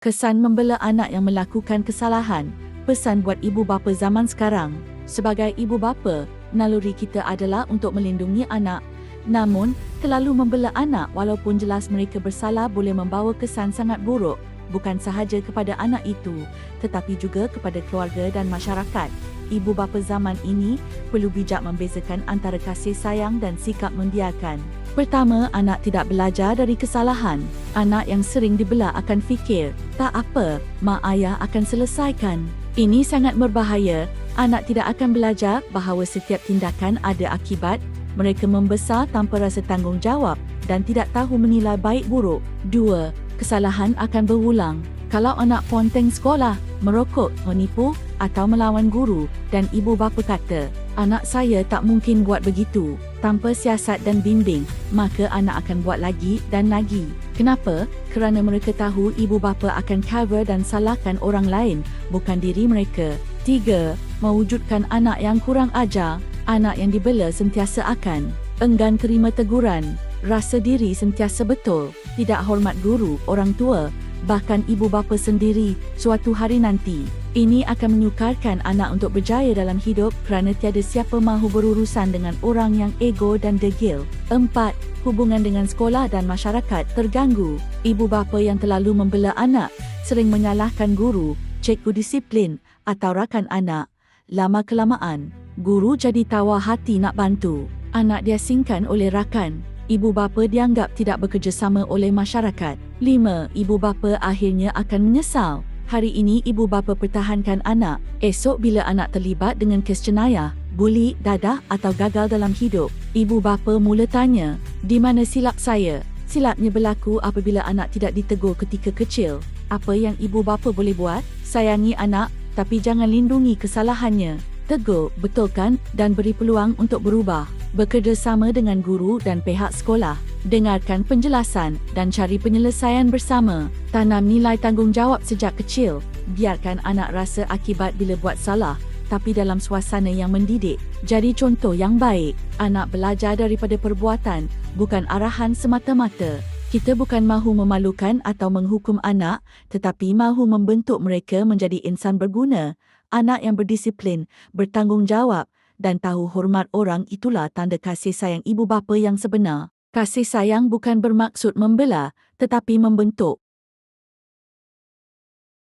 Kesan membela anak yang melakukan kesalahan. Pesan buat ibu bapa zaman sekarang. Sebagai ibu bapa, naluri kita adalah untuk melindungi anak. Namun, terlalu membela anak walaupun jelas mereka bersalah boleh membawa kesan sangat buruk bukan sahaja kepada anak itu tetapi juga kepada keluarga dan masyarakat. Ibu bapa zaman ini perlu bijak membezakan antara kasih sayang dan sikap membiarkan. Pertama, anak tidak belajar dari kesalahan. Anak yang sering dibela akan fikir, tak apa, mak ayah akan selesaikan. Ini sangat berbahaya. Anak tidak akan belajar bahawa setiap tindakan ada akibat. Mereka membesar tanpa rasa tanggungjawab dan tidak tahu menilai baik buruk. Dua, kesalahan akan berulang. Kalau anak ponteng sekolah, merokok, menipu atau melawan guru dan ibu bapa kata, anak saya tak mungkin buat begitu. Tanpa siasat dan bimbing, maka anak akan buat lagi dan lagi. Kenapa? Kerana mereka tahu ibu bapa akan cover dan salahkan orang lain, bukan diri mereka. Tiga, mewujudkan anak yang kurang ajar, anak yang dibela sentiasa akan enggan terima teguran, rasa diri sentiasa betul, tidak hormat guru, orang tua, bahkan ibu bapa sendiri suatu hari nanti. Ini akan menyukarkan anak untuk berjaya dalam hidup kerana tiada siapa mahu berurusan dengan orang yang ego dan degil. Empat, hubungan dengan sekolah dan masyarakat terganggu. Ibu bapa yang terlalu membela anak sering menyalahkan guru, cikgu disiplin atau rakan anak. Lama kelamaan, guru jadi tawar hati nak bantu. Anak diasingkan oleh rakan, ibu bapa dianggap tidak bekerjasama oleh masyarakat. 5. Ibu bapa akhirnya akan menyesal. Hari ini ibu bapa pertahankan anak. Esok bila anak terlibat dengan kes jenayah, buli, dadah atau gagal dalam hidup, ibu bapa mula tanya, di mana silap saya? Silapnya berlaku apabila anak tidak ditegur ketika kecil. Apa yang ibu bapa boleh buat? Sayangi anak tapi jangan lindungi kesalahannya. Tegur, betulkan dan beri peluang untuk berubah bekerjasama dengan guru dan pihak sekolah. Dengarkan penjelasan dan cari penyelesaian bersama. Tanam nilai tanggungjawab sejak kecil. Biarkan anak rasa akibat bila buat salah tapi dalam suasana yang mendidik. Jadi contoh yang baik. Anak belajar daripada perbuatan, bukan arahan semata-mata. Kita bukan mahu memalukan atau menghukum anak, tetapi mahu membentuk mereka menjadi insan berguna. Anak yang berdisiplin, bertanggungjawab dan tahu hormat orang itulah tanda kasih sayang ibu bapa yang sebenar. Kasih sayang bukan bermaksud membela, tetapi membentuk.